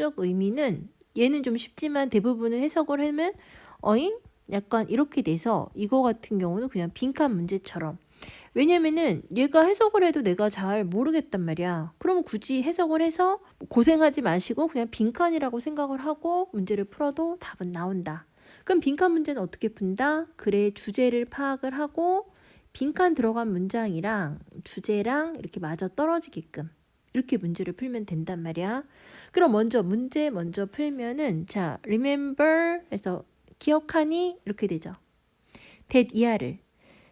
직접적 의미는 얘는 좀 쉽지만 대부분은 해석을 하면 어잉? 약간 이렇게 돼서 이거 같은 경우는 그냥 빈칸 문제처럼 왜냐면은 얘가 해석을 해도 내가 잘 모르겠단 말이야. 그럼 굳이 해석을 해서 고생하지 마시고 그냥 빈칸이라고 생각을 하고 문제를 풀어도 답은 나온다. 그럼 빈칸 문제는 어떻게 푼다? 글의 주제를 파악을 하고 빈칸 들어간 문장이랑 주제랑 이렇게 맞아 떨어지게끔 이렇게 문제를 풀면 된단 말이야. 그럼 먼저 문제 먼저 풀면은 자 remember 해서 기억하니 이렇게 되죠. that 이하를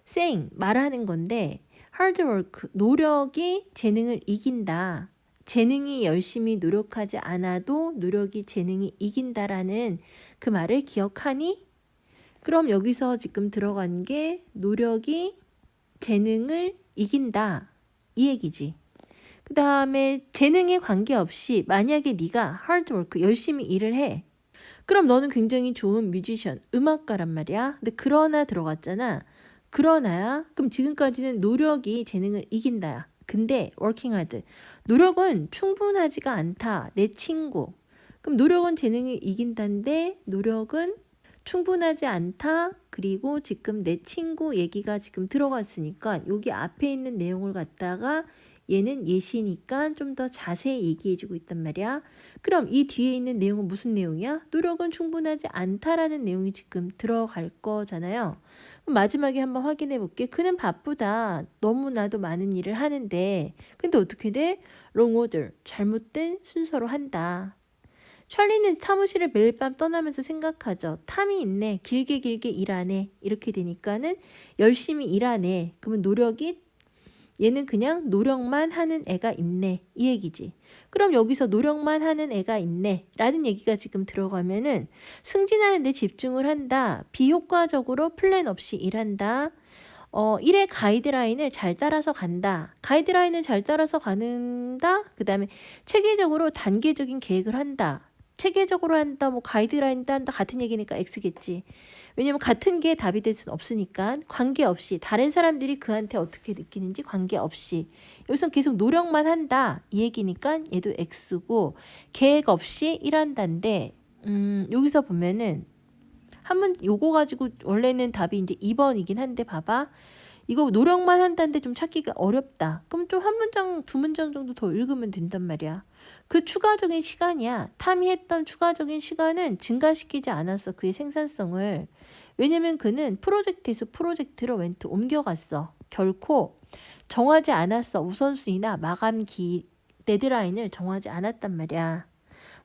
saying 말하는 건데 hard work 노력이 재능을 이긴다. 재능이 열심히 노력하지 않아도 노력이 재능이 이긴다라는 그 말을 기억하니? 그럼 여기서 지금 들어간 게 노력이 재능을 이긴다. 이 얘기지. 그 다음에 재능에 관계없이 만약에 네가 work 열심히 일을 해. 그럼 너는 굉장히 좋은 뮤지션, 음악가란 말이야. 근데 그러나 들어갔잖아. 그러나야. 그럼 지금까지는 노력이 재능을 이긴다야. 근데 hard. 노력은 충분하지가 않다. 내 친구. 그럼 노력은 재능을 이긴다인데 노력은 충분하지 않다. 그리고 지금 내 친구 얘기가 지금 들어갔으니까 여기 앞에 있는 내용을 갖다가 얘는 예시니까 좀 더 자세히 얘기해주고 있단 말이야. 그럼 이 뒤에 있는 내용은 무슨 내용이야? 노력은 충분하지 않다라는 내용이 지금 들어갈 거잖아요. 마지막에 한번 확인해 볼게. 그는 바쁘다. 너무나도 많은 일을 하는데. 근데 어떻게 돼? order. 잘못된 순서로 한다. 찰리는 사무실을 매일 밤 떠나면서 생각하죠. 탐이 있네. 길게 길게 일하네. 이렇게 되니까는 열심히 일하네. 그러면 노력이 얘는 그냥 노력만 하는 애가 있네. 이 얘기지. 그럼 여기서 노력만 하는 애가 있네. 라는 얘기가 지금 들어가면은 승진하는 데 집중을 한다. 비효과적으로 플랜 없이 일한다. 어, 일의 가이드라인을 잘 따라서 간다. 가이드라인을 잘 따라서 가는다. 그 다음에 체계적으로 단계적인 계획을 한다. 체계적으로 한다, 뭐 가이드라인 딴다 같은 얘기니까 X겠지. 왜냐면 같은 게 답이 될 수는 없으니까 관계없이 다른 사람들이 그한테 어떻게 느끼는지 관계없이 여기서 계속 노력만 한다 이 얘기니까 얘도 X고 계획 없이 일한다인데 음, 여기서 보면은 한번 요거 가지고 원래는 답이 이제 2번이긴 한데 봐봐 이거 노력만 한다는데 좀 찾기가 어렵다. 그럼 좀 한 문장, 두 문장 정도 더 읽으면 된단 말이야. 그 추가적인 시간이야. 탐의했던 추가적인 시간은 증가시키지 않았어. 그의 생산성을. 왜냐면 그는 프로젝트에서 프로젝트로 멘트 옮겨갔어. 결코 정하지 않았어. 우선순위나 마감 기, 데드라인을 정하지 않았단 말이야.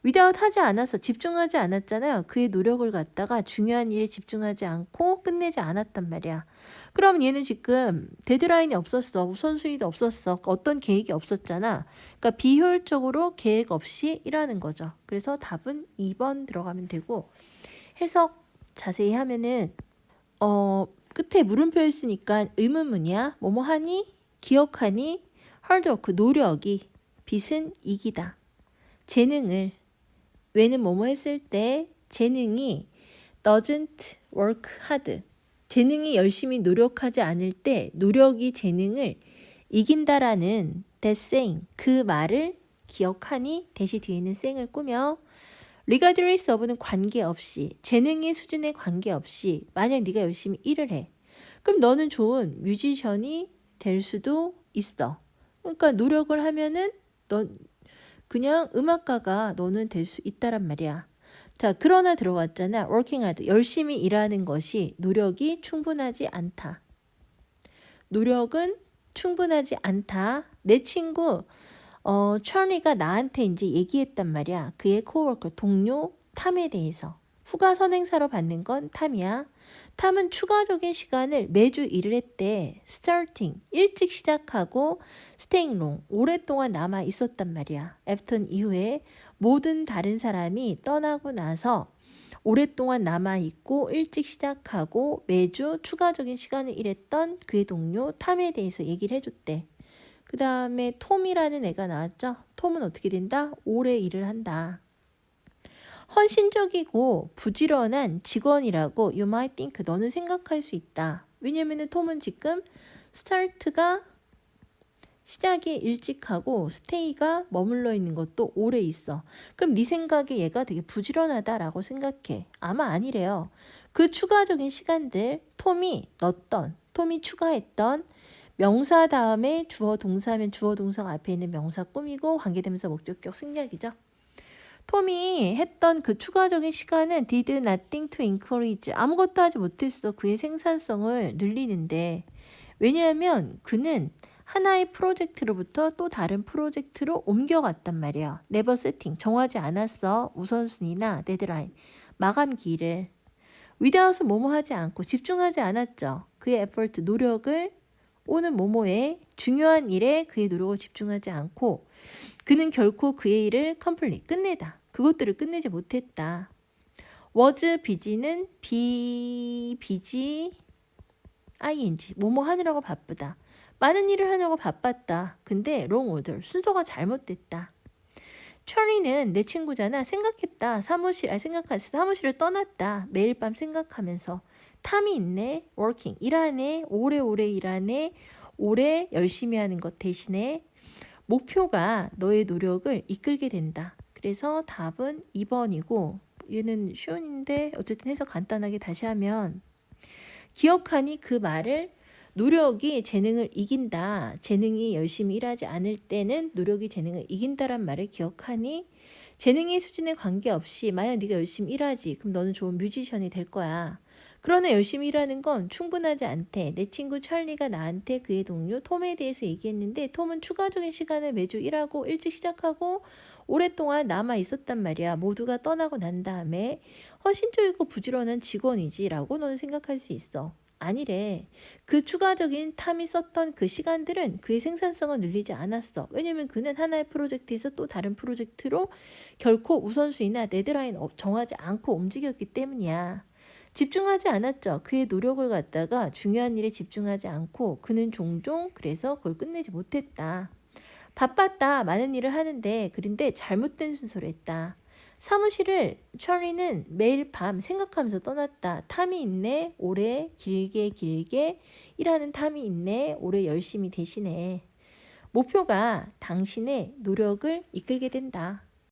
위다웃 하지 않았어. 집중하지 않았잖아요. 그의 노력을 갖다가 중요한 일에 집중하지 않고 끝내지 않았단 말이야. 그럼 얘는 지금 데드라인이 없었어. 우선순위도 없었어. 어떤 계획이 없었잖아. 그러니까 비효율적으로 계획 없이 일하는 거죠. 그래서 답은 2번 들어가면 되고 해석 자세히 하면은 어 끝에 물음표 있으니까 의문문이야. 뭐뭐 하니? 기억하니? 하드워크 노력이 빛은 이기다. 재능을 왜는 뭐뭐 했을 때 재능이 doesn't work hard. 재능이 열심히 노력하지 않을 때 노력이 재능을 이긴다라는 that saying 그 말을 기억하니 대시 뒤에 있는 쌩을 꾸며 regardless of는 관계없이 재능의 수준에 관계없이 만약 네가 열심히 일을 해 그럼 너는 좋은 뮤지션이 될 수도 있어 그러니까 노력을 하면은 넌 그냥 음악가가 너는 될 수 있다란 말이야. 자, 그러나 들어갔잖아. working hard. 열심히 일하는 것이 노력이 충분하지 않다. 노력은 충분하지 않다. 내 친구 어, 찰리가 나한테 이제 얘기했단 말이야. 그의 코워커 동료 탐에 대해서. 후가 선행사로 받는 건 탐이야. 탐은 추가적인 시간을 매주 일을 했대. starting 일찍 시작하고 staying long 오랫동안 남아 있었단 말이야. 애프턴 이후에 모든 다른 사람이 떠나고 나서 오랫동안 남아 있고 일찍 시작하고 매주 추가적인 시간을 일했던 그의 동료 탐에 대해서 얘기를 해줬대. 그 다음에 톰이라는 애가 나왔죠. 톰은 어떻게 된다? 오래 일을 한다. 헌신적이고 부지런한 직원이라고 you might think 너는 생각할 수 있다. 왜냐면은 톰은 지금 스타트가 시작이 일찍 하고 스테이가 머물러 있는 것도 오래 있어. 그럼 네 생각에 얘가 되게 부지런하다라고 생각해. 아마 아니래요. 그 추가적인 시간들 톰이 넣었던, 톰이 추가했던 명사 다음에 주어 동사면 주어 동사 앞에 있는 명사 꾸미고 관계대명사 목적격 생략이죠. 톰이 했던 그 추가적인 시간은 did nothing to encourage. 아무것도 하지 못했어. 그의 생산성을 늘리는데. 왜냐하면 그는 하나의 프로젝트로부터 또 다른 프로젝트로 옮겨갔단 말이야. never setting 정하지 않았어. 우선순위나 데드라인 마감기를 without 뭐뭐 하지 않고 집중하지 않았죠. 그의 effort 노력을 오는 뭐뭐에 중요한 일에 그의 노력을 집중하지 않고 그는 결코 그의 일을 컴플릿 끝내다. 그것들을 끝내지 못했다. was busy는 be busy ing 뭐뭐 하느라고 바쁘다. 많은 일을 하느라고 바빴다. 근데 wrong order 순서가 잘못됐다. 철리는 내 친구잖아. 생각했다. 사무실, 아, 생각했어. 사무실을 떠났다. 매일 밤 생각하면서. 탐이 있네. working. 일하네. 오래오래 일하네. 오래 열심히 하는 것 대신에 목표가 너의 노력을 이끌게 된다. 그래서 답은 2번이고 얘는 쉬운인데 어쨌든 해서 간단하게 다시 하면 기억하니 그 말을 노력이 재능을 이긴다. 재능이 열심히 일하지 않을 때는 노력이 재능을 이긴다란 말을 기억하니 재능의 수준에 관계없이 만약 네가 열심히 일하지 그럼 너는 좋은 뮤지션이 될 거야. 그러나 열심히 일하는 건 충분하지 않대. 내 친구 찰리가 나한테 그의 동료 톰에 대해서 얘기했는데 톰은 추가적인 시간을 매주 일하고 일찍 시작하고 오랫동안 남아 있었단 말이야. 모두가 떠나고 난 다음에 헌신적이고 부지런한 직원이지라고 너는 생각할 수 있어. 아니래. 그 추가적인 탐이 썼던 그 시간들은 그의 생산성을 늘리지 않았어. 왜냐면 그는 하나의 프로젝트에서 또 다른 프로젝트로 결코 우선순위나 데드라인 업- 정하지 않고 움직였기 때문이야. 집중하지 않았죠. 그의 노력을 갖다가 중요한 일에 집중하지 않고 그는 종종 그래서 그걸 끝내지 못했다. 바빴다. 많은 일을 하는데 그런데 잘못된 순서를 했다. 사무실을 철리는 매일 밤 생각하면서 떠났다. 탐이 있네. 오래 길게 길게 일하는 탐이 있네. 오래 열심히 대신해. 목표가 당신의 노력을 이끌게 된다.